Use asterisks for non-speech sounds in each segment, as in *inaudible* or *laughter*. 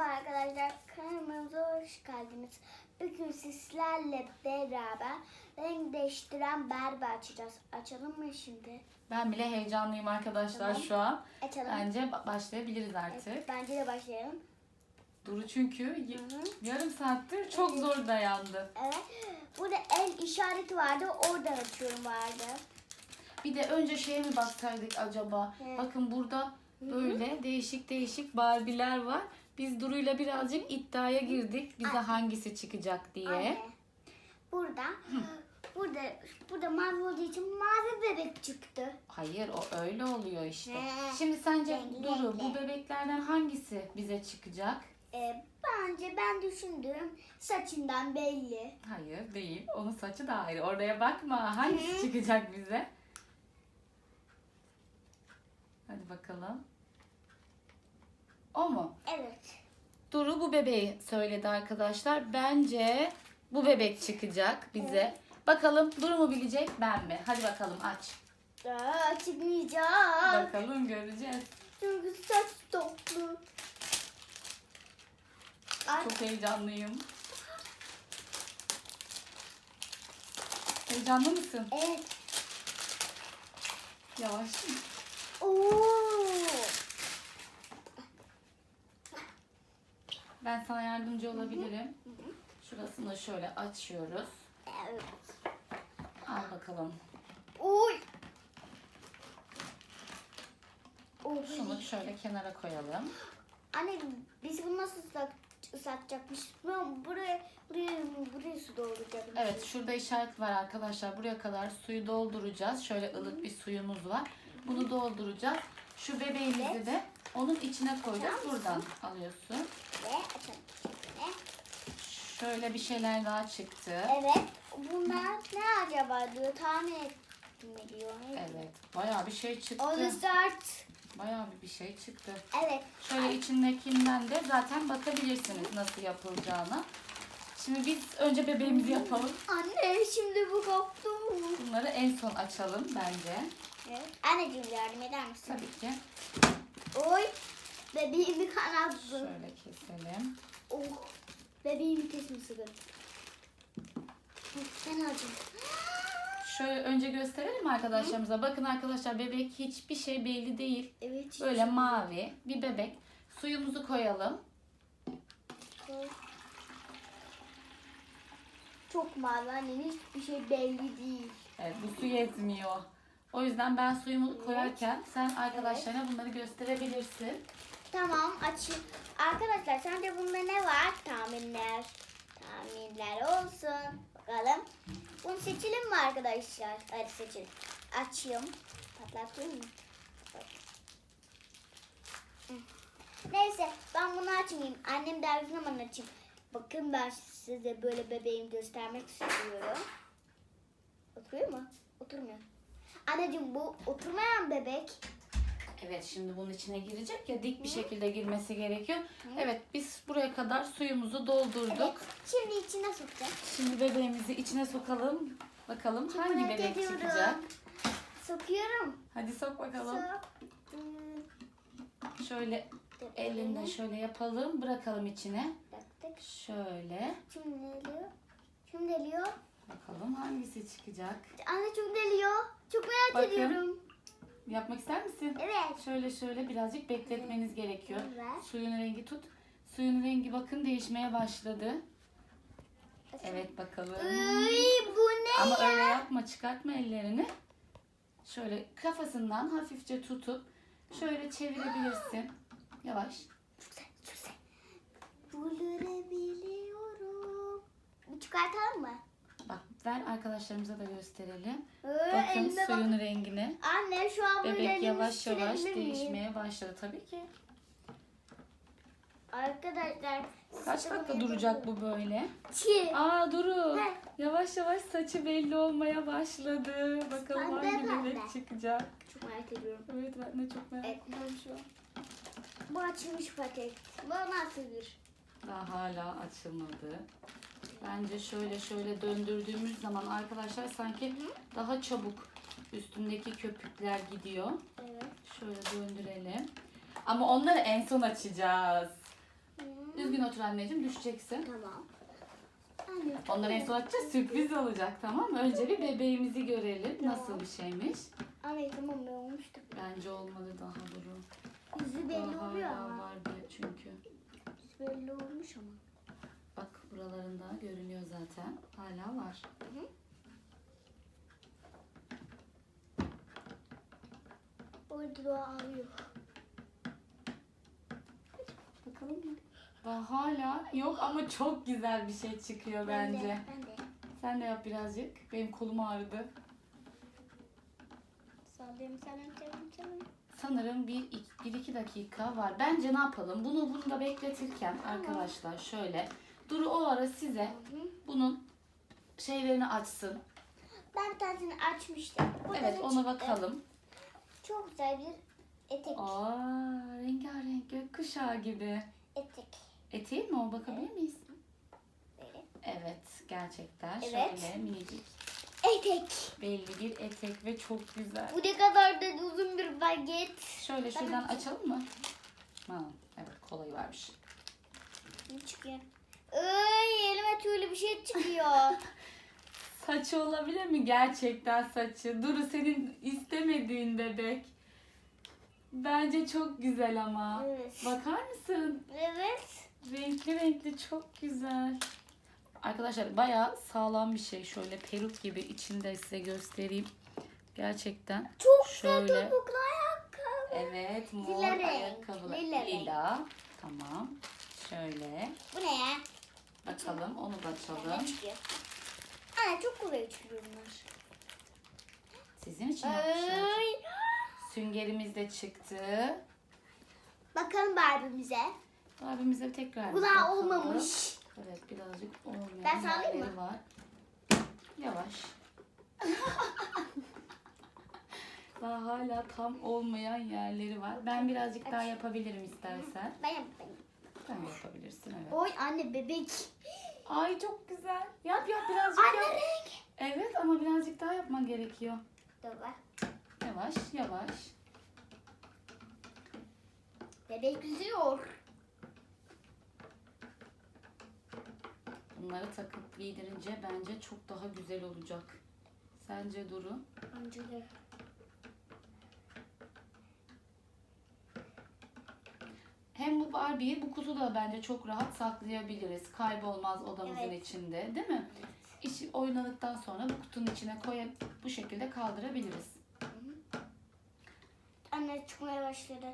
Merhaba arkadaşlar, kanalımıza hoş geldiniz. Bugün sizlerle beraber renk değiştiren Barbie açacağız. Açalım mı şimdi? Ben bile heyecanlıyım arkadaşlar Tamam. şu an. Açalım. Bence ba- başlayabiliriz artık. Evet, bence de başlayalım. Duru çünkü y- Hı hı. yarım saattir çok zor dayandı. Evet. Burada el işareti vardı, oradan açıyorum vardı. Bir de önce şeye mi baksaydık acaba? Evet. Bakın burada böyle değişik değişik Barbie'ler var. Biz Duru'yla birazcık iddiaya girdik. Bize hangisi çıkacak diye. Anne. Burada, burada, burada mavi olduğu için mavi bebek çıktı. Hayır o öyle oluyor işte. He. Şimdi sence Renkli Duru renkli. bu bebeklerden hangisi bize çıkacak? Ee, bence ben düşündüm saçından belli. Hayır değil. Onun saçı da ayrı. Oraya bakma. Hangisi Hı. çıkacak bize? Hadi bakalım. O mu? Evet. Duru bu bebeği söyledi arkadaşlar. Bence bu bebek çıkacak bize. Bakalım Duru mu bilecek ben mi? Hadi bakalım aç. Aa, çıkmayacak. Bakalım göreceğiz. Çünkü saç toplu. Ay, Çok heyecanlıyım. Heyecanlı mısın? Evet. Yavaş. Oo. Ben sana yardımcı olabilirim. Şurasını şöyle açıyoruz. Evet. Al bakalım. Oy. Oy. Şunu şöyle kenara koyalım. Anne biz bunu nasıl ıslat, ıslatacakmış? Ben buraya, buraya, buraya su dolduracakmış. Evet şurada işaret var arkadaşlar. Buraya kadar suyu dolduracağız. Şöyle ılık bir suyumuz var. Bunu dolduracağız. Şu bebeğimizi Evet. de onun içine koyacağız. Buradan alıyorsun. Açalım. Şöyle bir şeyler daha çıktı. Evet. Bunlar ne acaba diyor. Tahmin ettim diyor. Ne diyor? Evet. Bayağı bir şey çıktı. All start. Bayağı bir şey çıktı. Evet. Şöyle içindekinden de zaten bakabilirsiniz nasıl yapılacağına. Şimdi biz önce bebeğimizi yapalım. Anne şimdi bu koptu. Bunları en son açalım bence. Evet. Anneciğim yardım eder misin? Tabii ki. Oy. Bebeğimi kanattı. Şöyle keselim. Oh. Bebeğimi kesmiş sıkı. Ben alacağım. Şöyle önce gösterelim arkadaşlarımıza. Bakın arkadaşlar bebek hiçbir şey belli değil. Evet. Böyle mavi bir bebek. Suyumuzu koyalım. Koy. Çok mavi anne hiçbir şey belli değil. Evet bu su yetmiyor. O yüzden ben suyumu koyarken sen arkadaşlarına bunları gösterebilirsin. Tamam açayım. Arkadaşlar sence bunda ne var? Tahminler. Tahminler olsun. Bakalım. Bunu seçelim mi arkadaşlar? Hadi seçelim. Açayım. Patlatayım mı? Neyse ben bunu açmayayım. Annem der zaman açayım. Bakın ben size böyle bebeğimi göstermek istiyorum. Oturuyor mu? Oturmuyor. Anneciğim bu oturmayan bebek. Evet şimdi bunun içine girecek ya dik bir şekilde girmesi gerekiyor. Evet biz buraya kadar suyumuzu doldurduk. Şimdi içine sokacağım. Şimdi bebeğimizi içine sokalım. Bakalım hangi merak bebek ediyorum. çıkacak. Sokuyorum. Hadi sok bakalım. Soktum. Şöyle elinle şöyle yapalım. Bırakalım içine. Taktık. Şöyle. Şimdi deliyor. Şimdi deliyor. Bakalım hangisi çıkacak. Anne çok deliyor. Çok merak Bakın. ediyorum. Yapmak ister misin? Evet. Şöyle şöyle birazcık bekletmeniz gerekiyor. Evet. Suyun rengi tut. Suyun rengi bakın değişmeye başladı. Evet bakalım. Iy, bu ne Ama ya? öyle yapma çıkartma ellerini. Şöyle kafasından hafifçe tutup şöyle çevirebilirsin. Yavaş. Çok güzel, çok güzel. Bunları biliyorum. Bir çıkartalım mı? Bak ver arkadaşlarımıza da gösterelim. Bakın elime bak. suyun rengine. Anne şu an böyle Bebek elimi yavaş yavaş sürebilir miyim? değişmeye başladı tabii ki. Arkadaşlar. Kaç dakika bunu duracak bu böyle? Çi. Aa Duru. Yavaş yavaş saçı belli olmaya başladı. Bakalım Pembe hangi pembe. bebek çıkacak. Çok merak ediyorum. Evet ben de çok merak Evet. ediyorum şu an. Bu açılmış paket. Bu nasıl bir? Daha hala açılmadı. Bence şöyle şöyle döndürdüğümüz zaman arkadaşlar sanki daha çabuk üstündeki köpükler gidiyor. Evet. Şöyle döndürelim. Ama onları en son açacağız. Düzgün otur anneciğim düşeceksin. Tamam. Onları en son açacağız sürpriz olacak tamam mı? Önce bir bebeğimizi görelim nasıl bir şeymiş. Anne tamam ben olmuştu. Bence olmadı daha Duru. Yüzü belli Daha oluyor ama. var diye çünkü. Yüzü belli olmuş ama. Bak buralarında görünüyor zaten. Hala var. Orada da ağrıyor. Bakalım mı? Daha hala yok ama çok güzel bir şey çıkıyor Ben bence. de, ben de. Sen de yap birazcık. Benim kolum ağrıdı. Sallayayım, sallayayım, sallayayım, sallayayım. Sanırım bir, iki, bir iki dakika var. Bence ne yapalım? Bunu burada bekletirken arkadaşlar şöyle. Duru o ara size bunun şeylerini açsın. Ben tanesini açmıştım. Burada Evet ne ona çıktı? bakalım. Çok güzel bir etek. Aa rengarenk gökkuşağı gibi. Etek. Eteği mi o? Bakabilir miyiz? Böyle. Evet gerçekten Evet. şöyle minicik Etek. belli bir etek ve çok güzel. Bu ne kadar da uzun bir baget. Şöyle şuradan açalım mı? Ha, evet kolayı varmış. Ne çıkıyor? Ay elime tüylü bir şey çıkıyor. *laughs* Saçı olabilir mi gerçekten saçı? Duru senin istemediğin bebek. Bence çok güzel ama. Evet. Bakar mısın? evet. Renkli renkli çok güzel. Arkadaşlar bayağı sağlam bir şey. Şöyle peruk gibi içinde size göstereyim. Gerçekten. Çok güzel Şöyle. topuklu ayakkabı. Evet mor Lila ayakkabılar. lila. Lila. Tamam. Şöyle. Bu ne ya? Bakalım onu da Ne açalım. çıkıyor? Ana çok kolay çıkıyor bunlar. Sizin için yapmışlar. Ay. Süngerimiz de çıktı. Bakalım Barbie'mize. Abimize tekrar bir bakalım. olmamış. Evet birazcık olmayan Ben sallayayım yerleri mı? var. Yavaş. *laughs* daha hala tam olmayan yerleri var. Ben birazcık daha yapabilirim istersen. Ben yapayım. Sen de yapabilirsin evet. Oy anne bebek. Ay çok güzel. Yap yap birazcık Anne yap. renk. Evet ama birazcık daha yapman gerekiyor. Bak. Yavaş yavaş. Bebek yüzüyor. Bunları takıp giydirince bence çok daha güzel olacak. Sence Duru? Bence de. Hem bu Barbie'yi bu kutuda bence çok rahat saklayabiliriz. Kaybolmaz odamızın Evet. içinde değil mi? İşi oynadıktan sonra bu kutunun içine koyup bu şekilde kaldırabiliriz. Anne çıkmaya başladı.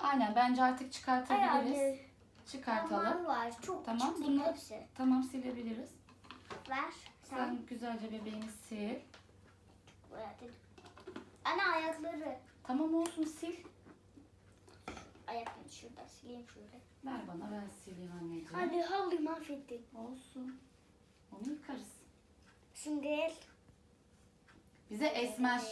Aynen bence artık Ay çıkartabiliriz. anne. Çıkartalım. Tamam var. Çok Tamam, bunu- hepsi. Tamam silebiliriz. Ver. Sen. Sen güzelce bebeğini sil. Buraya dedim. Anne ayakları. Tamam olsun sil. Ayakları şurada sileyim şöyle. Ver bana ben sileyim anneciğim. Hadi halıyı mahvettin. Olsun. Onu yıkarız. Şimdi el. Bize esmer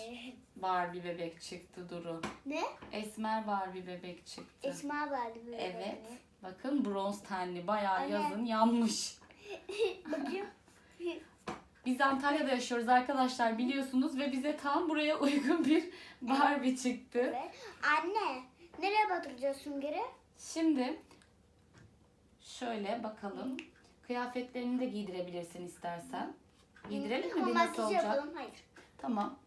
Barbie bebek çıktı Duru. Ne? Esmer Barbie bebek çıktı. Esma vardı böyle. Evet. Bakın bronz tenli bayağı Anne. yazın yanmış. *laughs* Bakayım. Biz Antalya'da yaşıyoruz arkadaşlar biliyorsunuz ve bize tam buraya uygun bir Barbie çıktı. Evet. Anne. Batıracağız süngeri? Şimdi şöyle bakalım. Kıyafetlerini de giydirebilirsin istersen. Giydirelim mi? Bir nasıl olacak? yapalım. Hayır. Tamam.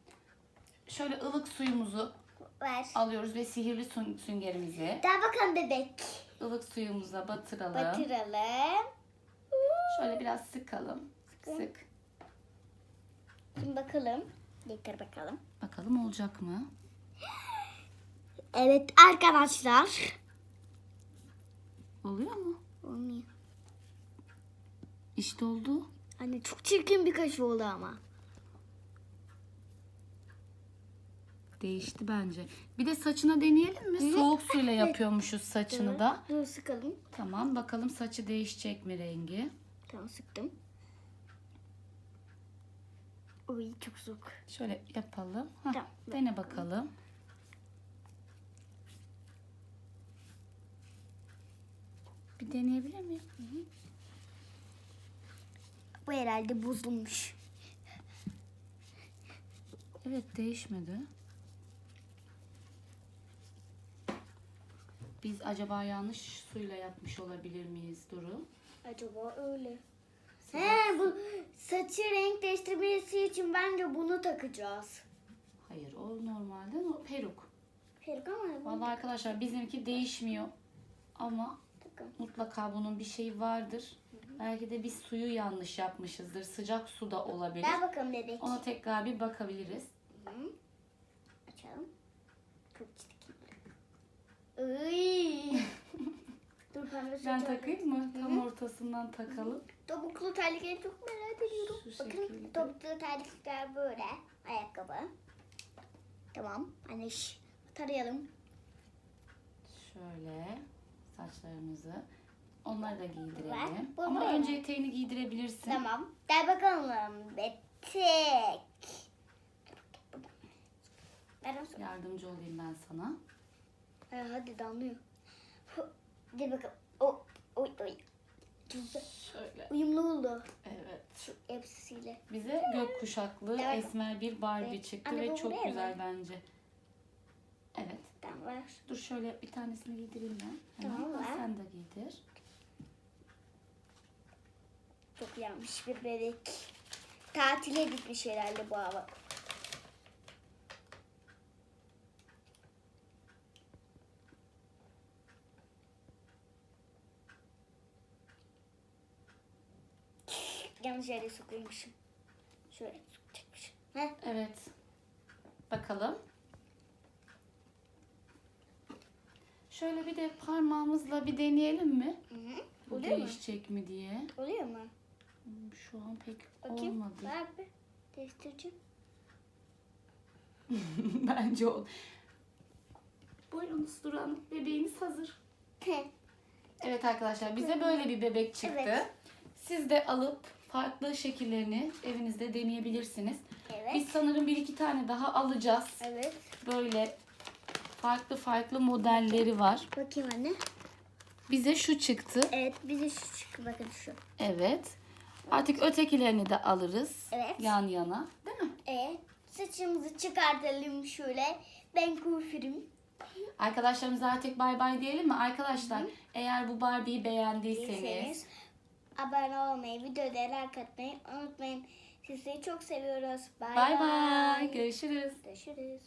Şöyle ılık suyumuzu Ver. alıyoruz ve sihirli sün- süngerimizi Daha bakalım bebek. ılık suyumuza batıralım. Batıralım. Şöyle biraz sıkalım. Sıkın. Sık. Şimdi bakalım. Getir bakalım. Bakalım olacak mı? Evet arkadaşlar. Oluyor mu? Olmuyor. İşte oldu. Anne çok çirkin bir kaş oldu ama. Değişti bence. Bir de saçına deneyelim mi? Soğuk suyla yapıyormuşuz saçını da. Dur sıkalım. Tamam bakalım saçı değişecek mi rengi? Tamam sıktım. Oy çok soğuk. Şöyle yapalım. Hah, Tamam. Dene bakalım. Bir deneyebilir miyim? Bu herhalde bozulmuş. Evet değişmedi. Biz acaba yanlış suyla yapmış olabilir miyiz Duru? Acaba öyle. He bu saçı renk değiştirmesi için bence bunu takacağız. Hayır o normalde o peruk. Peruk ama Vallahi arkadaşlar bizimki değişmiyor. Ama takın. mutlaka bunun bir şeyi vardır. Belki de biz suyu yanlış yapmışızdır. Sıcak su da olabilir. Ver bakalım bebek. Ona tekrar bir bakabiliriz. Hı. Açalım. Çok. *laughs* Dur Ben saçı takayım mı? Tam ortasından takalım. Topuklu terlikleri çok merak ediyorum. Şu Bakın şekilde. topuklu terlikler böyle. Ayakkabı. Tamam. Anne şş, tarayalım. Şöyle saçlarımızı. Onları da giydirelim. Bu Ama önce eteğini giydirebilirsin. Tamam. Gel bakalım. O Yardımcı olayım ben sana. Ha, hadi damlıyor. Hadi bakalım. O, oy, oy. Güzel. Şöyle. Uyumlu oldu. Evet. Şu hepsiyle. Bize gök kuşaklı Evet. esmer bir Barbie Evet. çıktı Anne, ve çok güzel mı? bence. Tamam ver. Dur şöyle bir tanesini giydireyim ben. Hemen. Tamam, ver. Sen de giydir. Çok yanlış bir bebek. Tatile gitmiş herhalde bu hava. Yanlış yere sokuyormuşum. Şöyle sokacakmışım. Heh. Evet. Bakalım. Şöyle bir de parmağımızla bir deneyelim mi? Hı hı. Bu Oluyor mu? değişecek mi diye. Oluyor mu? Hmm, Şu an pek Bakayım. olmadı. Ver bir. Değiştireceğim. *laughs* Bence ol. Buyurunuz Duran. Bebeğiniz hazır. Evet arkadaşlar bize böyle bir bebek çıktı. Evet. Siz de alıp farklı şekillerini evinizde deneyebilirsiniz. evet. Biz sanırım bir iki tane daha alacağız. Evet. Böyle farklı farklı modelleri var. Bakayım anne. Bize şu çıktı. Evet bize şu çıktı bakın şu. Evet. Artık ötekilerini de alırız. Evet. Yan yana. Değil mi? E, saçımızı çıkartalım şöyle. Ben kuaförüm. Arkadaşlarımıza artık bay bay diyelim mi? Arkadaşlar eğer bu Barbie'yi beğendiyseniz Değilseniz abone olmayı, videoları like atmayı unutmayın. Sizi çok seviyoruz. Bay bay. Görüşürüz. Görüşürüz.